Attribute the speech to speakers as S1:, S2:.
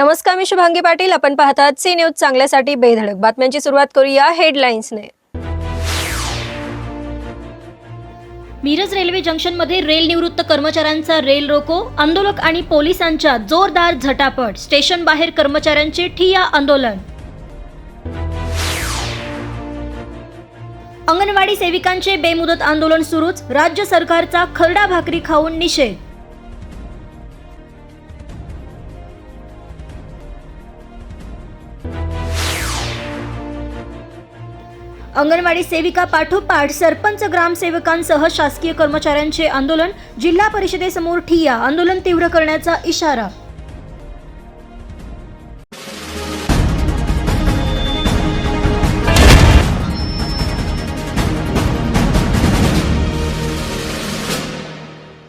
S1: नमस्कार मी शुभांगी पाटील. आपण पाहतात सी न्यूज चांगल्यासाठी बेधडक. बातम्यांची सुरुवात करूया हेडलाईन्सने
S2: मिरज रेल्वे जंक्शनमध्ये रेल निवृत्त कर्मचाऱ्यांचा रेल रोको आंदोलक आणि पोलिसांच्या जोरदार झटापट. स्टेशन बाहेर कर्मचाऱ्यांचे ठिया आंदोलन. अंगणवाडी सेविकांचे बेमुदत आंदोलन सुरूच. राज्य सरकारचा खरडा भाकरी खाऊन निषेध. अंगणवाडी सेविका पाठोपाठ सरपंच ग्रामसेवकांसह शासकीय कर्मचाऱ्यांचे आंदोलन जिल्हा परिषदेसमोर ठिया आंदोलन तीव्र करण्याचा इशारा